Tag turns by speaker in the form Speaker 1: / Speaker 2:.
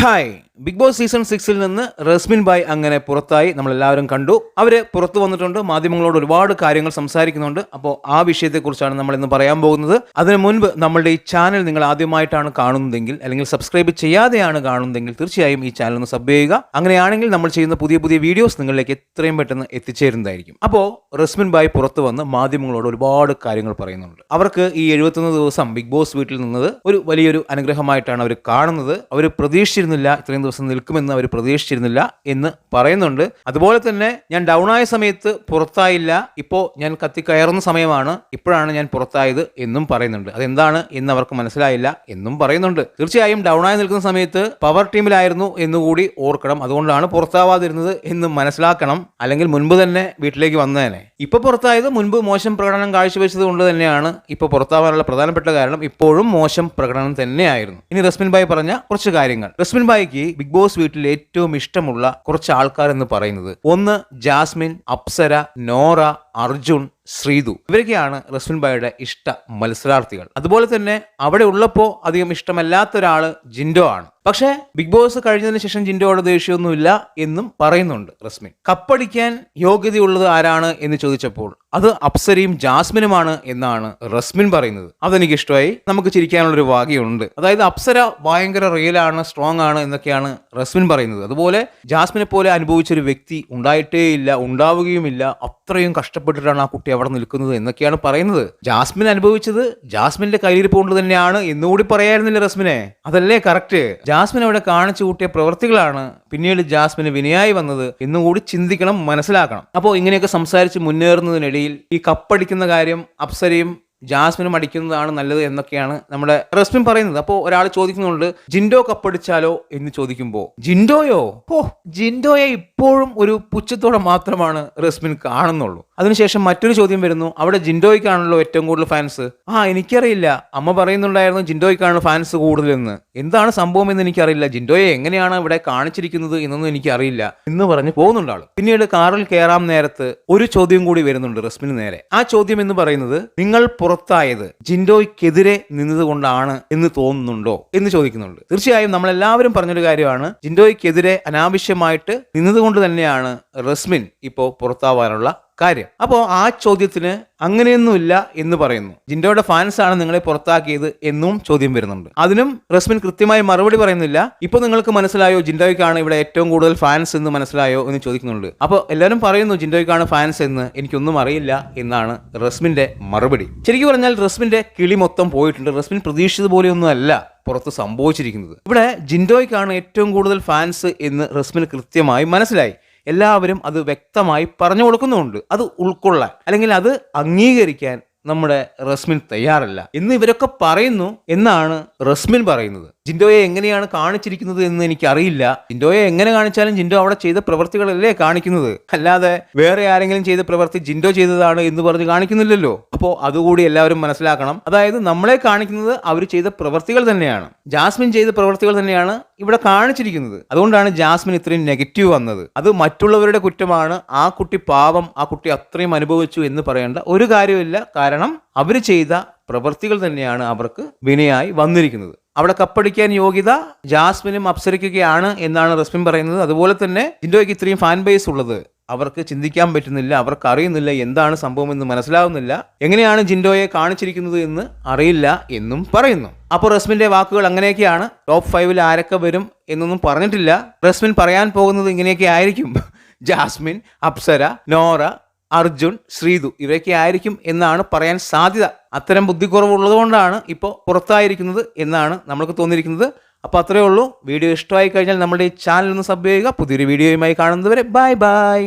Speaker 1: Hi, big boss season സിക്സിൽ നിന്ന് Resmin bye അങ്ങനെ പുറത്തായി നമ്മൾ എല്ലാവരും കണ്ടു. അവർ പുറത്തു വന്നിട്ടുണ്ട്. മാധ്യമങ്ങളോട് ഒരുപാട് കാര്യങ്ങൾ സംസാരിക്കുന്നുണ്ട്. അപ്പോൾ ആ വിഷയത്തെക്കുറിച്ചാണ് നമ്മൾ ഇന്ന് പറയാൻ പോകുന്നത്. അതിനു മുൻപ് നമ്മളുടെ ഈ ചാനൽ നിങ്ങൾ ആദ്യമായിട്ടാണ് കാണുന്നതെങ്കിൽ അല്ലെങ്കിൽ സബ്സ്ക്രൈബ് ചെയ്യാതെയാണ് കാണുന്നതെങ്കിൽ തീർച്ചയായും ഈ ചാനൽ ഒന്ന് സബ് ചെയ്യുക. അങ്ങനെയാണെങ്കിൽ നമ്മൾ ചെയ്യുന്ന പുതിയ പുതിയ വീഡിയോസ് നിങ്ങളിലേക്ക് എത്രയും പെട്ടെന്ന് എത്തിച്ചേരുന്നതായിരിക്കും. അപ്പോൾ റസ്മിൻ ബായ് പുറത്തു വന്ന് മാധ്യമങ്ങളോട് ഒരുപാട് കാര്യങ്ങൾ പറയുന്നുണ്ട്. അവർക്ക് ഈ എഴുപത്തൊന്ന് ദിവസം ബിഗ് ബോസ് വീട്ടിൽ നിന്നത് ഒരു വലിയൊരു അനുഗ്രഹമായിട്ടാണ് അവർ കാണുന്നത്. അവർ പ്രതീക്ഷിച്ചിരുന്നില്ല ഇത്രയും ദിവസം നിൽക്കുമെന്ന് അവർ പ്രതീക്ഷിച്ചിരുന്നില്ല എന്ന് പറയുന്നുണ്ട്. അതുപോലെ തന്നെ ഞാൻ ഡൗൺ ആയ സമയത്ത് പുറത്തായില്ല. ഇപ്പോൾ ഞാൻ കത്തിക്കയറുന്ന സമയമാണ്. ഇപ്പോഴാണ് ഞാൻ പുറത്തായത് എന്നും പറയുന്നുണ്ട്. അതെന്താണ് എന്ന് അവർക്ക് മനസ്സിലായില്ല എന്നും പറയുന്നുണ്ട്. തീർച്ചയായും ഡൗൺ ആയി നിൽക്കുന്ന സമയത്ത് പവർ ടീമിലായിരുന്നു എന്നുകൂടി ഓർക്കണം. അതുകൊണ്ടാണ് പുറത്താവാതിരുന്നത് എന്ന് മനസ്സിലാക്കണം. അല്ലെങ്കിൽ മുൻപ് തന്നെ വീട്ടിലേക്ക് വന്നേനെ. ഇപ്പൊ പുറത്തായത് മുൻപ് മോശം പ്രകടനം കാഴ്ചവെച്ചത് കൊണ്ട് തന്നെയാണ് ഇപ്പൊ പുറത്താവാനുള്ള പ്രധാനപ്പെട്ട കാരണം ഇപ്പോഴും മോശം പ്രകടനം തന്നെയായിരുന്നു. ഇനി റസ്മിൻ ബായ് പറഞ്ഞ കുറച്ച് കാര്യങ്ങൾ. റസ്മിൻ ബായിക്ക് ബിഗ് ബോസ് വീട്ടിൽ ഏറ്റവും ഇഷ്ടമുള്ള കുറച്ച് ആൾക്കാർ എന്ന് പറയുന്നത് ഒന്ന് ജാസ്മിൻ അപ്സര നോറ അർജുൻ ശ്രീതു ഇവരൊക്കെയാണ് റസ്മിൻ ബായുടെ ഇഷ്ട മത്സരാർത്ഥികൾ. അതുപോലെ തന്നെ അവിടെ ഉള്ളപ്പോൾ അധികം ഇഷ്ടമല്ലാത്ത ഒരാൾ ജിൻഡോ ആണ്. പക്ഷേ ബിഗ് ബോസ് കഴിഞ്ഞതിന് ശേഷം ജിൻഡോയുടെ ദേഷ്യമൊന്നുമില്ല എന്നും പറയുന്നുണ്ട് റസ്മിൻ കപ്പടിക്കാൻ യോഗ്യതയുള്ളത് ആരാണ് എന്ന് ചോദിച്ചപ്പോൾ അത് അപ്സരയും ജാസ്മിനുമാണ് എന്നാണ് റസ്മിൻ പറയുന്നത്. അതെനിക്ക് ഇഷ്ടമായി നമുക്ക് ചിരിക്കാനുള്ളൊരു ഭാഗ്യമുണ്ട് അതായത് അപ്സര ഭയങ്കര റിയലാണ് സ്ട്രോങ് ആണ് എന്നൊക്കെയാണ് റസ്മിൻ പറയുന്നത്. അതുപോലെ ജാസ്മിനെ പോലെ അനുഭവിച്ച ഒരു വ്യക്തി ഉണ്ടായിട്ടേയില്ല ഉണ്ടാവുകയുമില്ല അത്രയും കഷ്ടപ്പെട്ടിട്ടാണ് ആ കുട്ടി അവിടെ നിൽക്കുന്നത് എന്നൊക്കെയാണ് പറയുന്നത്. ജാസ്മിൻ അനുഭവിച്ചത് ജാസ്മിന്റെ കയ്യിരിപ്പ് കൊണ്ട് തന്നെയാണ് എന്നുകൂടി പറയായിരുന്നില്ല റസ്മിനെ? അതല്ലേ കറക്റ്റ് ജാസ്മിൻ അവിടെ കാണിച്ചു കൂട്ടിയ പ്രവൃത്തികളാണ് പിന്നീട് ജാസ്മിന് വിനയായി വന്നത് എന്നുകൂടി ചിന്തിക്കണം മനസ്സിലാക്കണം. അപ്പോൾ ഇങ്ങനെയൊക്കെ സംസാരിച്ച് മുന്നേറുന്നതിനിടയിൽ ഈ കപ്പടിക്കുന്ന കാര്യം അപ്സരയും ജാസ്മിനും അടിക്കുന്നതാണ് നല്ലത് എന്നൊക്കെയാണ് നമ്മുടെ റസ്മിൻ പറയുന്നത്. അപ്പോൾ ഒരാൾ ചോദിക്കുന്നുണ്ട് ജിൻഡോ കപ്പടിച്ചാലോ? എന്ന് ചോദിക്കുമ്പോൾ ജിൻഡോയോ? ഓ ജിൻഡോയെ ഇപ്പോഴും ഒരു പുച്ഛത്തോടെ മാത്രമാണ് റസ്മിൻ കാണുന്നുള്ളൂ. അതിനുശേഷം മറ്റൊരു ചോദ്യം വരുന്നു. അവിടെ ജിൻഡോയ്ക്കാണല്ലോ ഏറ്റവും കൂടുതൽ ഫാൻസ്. ആ എനിക്കറിയില്ല. അമ്മ പറയുന്നുണ്ടായിരുന്നു ജിൻഡോയ്ക്കാണ് ഫാൻസ് കൂടുതലെന്ന്. എന്താണ് സംഭവം എന്ന് എനിക്കറിയില്ല. ജിൻഡോയെ എങ്ങനെയാണ് ഇവിടെ കാണിച്ചിരിക്കുന്നത് എന്നൊന്നും എനിക്കറിയില്ല. എന്ന് പറഞ്ഞ് പോകുന്നുണ്ട് ആൾ പിന്നീട് കാറിൽ കയറാൻ നേരത്ത് ഒരു ചോദ്യം കൂടി വരുന്നുണ്ട് റസ്മിന് നേരെ. ആ ചോദ്യം എന്ന് പറയുന്നത് നിങ്ങൾ പുറത്തായത് ജിൻഡോയ്ക്കെതിരെ നിന്നതുകൊണ്ടാണ് എന്ന് തോന്നുന്നുണ്ടോ? എന്ന് ചോദിക്കുന്നുണ്ട്. തീർച്ചയായും നമ്മളെല്ലാവരും പറഞ്ഞൊരു കാര്യമാണ് ജിൻഡോയ്ക്കെതിരെ അനാവശ്യമായിട്ട് നിന്നതുകൊണ്ട് തന്നെയാണ് റസ്മിൻ ഇപ്പോൾ പുറത്താവാനുള്ള കാര്യം. അപ്പോൾ ആ ചോദ്യത്തിന് അങ്ങനെയൊന്നുമില്ല എന്ന് പറയുന്നു. ജിൻഡോയുടെ ഫാൻസ് ആണ് നിങ്ങളെ പുറത്താക്കിയത് എന്നും ചോദ്യം വരുന്നുണ്ട്. അതിനും റസ്മിൻ കൃത്യമായി മറുപടി പറയുന്നില്ല. ഇപ്പോൾ നിങ്ങൾക്ക് മനസ്സിലായോ ജിൻഡോയ്ക്കാണ് ഇവിടെ ഏറ്റവും കൂടുതൽ ഫാൻസ് എന്ന് മനസ്സിലായോ എന്ന് ചോദിക്കുന്നുണ്ട്. അപ്പോൾ എല്ലാവരും പറയുന്നു ജിൻഡോയ്ക്കാണ് ഫാൻസ് എന്ന്. എനിക്കൊന്നും അറിയില്ല എന്നാണ് റസ്മിന്റെ മറുപടി. ശരിക്കും പറഞ്ഞാൽ റസ്മിന്റെ കിളി മൊത്തം പോയിട്ടുണ്ട്. റസ്മിൻ പ്രതീക്ഷിച്ചതുപോലെയൊന്നും അല്ല പുറത്ത് സംഭവിച്ചിരിക്കുന്നത്. ഇവിടെ ജിൻഡോയ്ക്കാണ് ഏറ്റവും കൂടുതൽ ഫാൻസ് എന്ന് റസ്മിന് കൃത്യമായി മനസ്സിലായി. എല്ലാവരും അത് വ്യക്തമായി പറഞ്ഞു കൊടുക്കുന്നുമുണ്ട്. അത് ഉൾക്കൊള്ളാൻ അല്ലെങ്കിൽ അത് അംഗീകരിക്കാൻ നമ്മുടെ റസ്മിൻ തയ്യാറല്ല. എന്ന് ഇവരൊക്കെ പറയുന്നു എന്നാണ് റസ്മിൻ പറയുന്നത്. ജിൻഡോയെ എങ്ങനെയാണ് കാണിച്ചിരിക്കുന്നത് എന്ന് എനിക്കറിയില്ല. ജിൻഡോയെ എങ്ങനെ കാണിച്ചാലും ജിൻഡോ അവിടെ ചെയ്ത പ്രവൃത്തികളല്ലേ കാണിക്കുന്നത്. അല്ലാതെ വേറെ ആരെങ്കിലും ചെയ്ത പ്രവൃത്തി ജിൻഡോ ചെയ്തതാണ് എന്ന് പറഞ്ഞ് കാണിക്കുന്നില്ലല്ലോ. അപ്പോൾ അതുകൂടി എല്ലാവരും മനസ്സിലാക്കണം. അതായത് നമ്മളെ കാണിക്കുന്നത് അവർ ചെയ്ത പ്രവൃത്തികൾ തന്നെയാണ്. ജാസ്മിൻ ചെയ്ത പ്രവൃത്തികൾ തന്നെയാണ് ഇവിടെ കാണിച്ചിരിക്കുന്നത്. അതുകൊണ്ടാണ് ജാസ്മിൻ ഇത്രയും നെഗറ്റീവ് വന്നത്. അത് മറ്റുള്ളവരുടെ കുറ്റമാണ്. ആ കുട്ടി പാവം ആ കുട്ടി അത്രയും അനുഭവിച്ചു എന്ന് പറയേണ്ട ഒരു കാര്യമില്ല കാരണം അവർ ചെയ്ത പ്രവൃത്തികൾ തന്നെയാണ് അവർക്ക് വിനയായി വന്നിരിക്കുന്നത്. അവിടെ കപ്പടിക്കാൻ യോഗ്യത ജാസ്മിനും അപ്സരിക്കുകയാണ് എന്നാണ് റസ്മിൻ പറയുന്നത്. അതുപോലെ തന്നെ ജിൻഡോയ്ക്ക് ഇത്രയും ഫാൻ ബേസ് ഉള്ളത്. അവർക്ക് ചിന്തിക്കാൻ പറ്റുന്നില്ല അവർക്ക് അറിയുന്നില്ല എന്താണ് സംഭവം എന്ന് മനസ്സിലാവുന്നില്ല. എങ്ങനെയാണ് ജിൻഡോയെ കാണിച്ചിരിക്കുന്നത് എന്ന് അറിയില്ല എന്നും പറയുന്നു. അപ്പോൾ റസ്മിന്റെ വാക്കുകൾ അങ്ങനെയൊക്കെയാണ്. ടോപ്പ് ഫൈവിൽ ആരൊക്കെ വരും എന്നൊന്നും പറഞ്ഞിട്ടില്ല. റസ്മിൻ പറയാൻ പോകുന്നത് ഇങ്ങനെയൊക്കെ ആയിരിക്കും. ജാസ്മിൻ അപ്സര നോറ അർജുൻ ശ്രീതു ഇവരൊക്കെ ആയിരിക്കും എന്നാണ് പറയാൻ സാധ്യത. അത്തരം ബുദ്ധിക്കുറവുള്ളത് കൊണ്ടാണ് ഇപ്പോൾ പുറത്തായിരിക്കുന്നത് എന്നാണ് നമ്മൾക്ക് തോന്നിയിരിക്കുന്നത്. അപ്പോൾ അത്രയേ ഉള്ളൂ. വീഡിയോ ഇഷ്ടമായി കഴിഞ്ഞാൽ നമ്മുടെ ഈ ചാനൽ ഒന്ന് സബ് ചെയ്യുക. പുതിയൊരു വീഡിയോയുമായി കാണുന്നതുവരെ ബൈ ബൈ.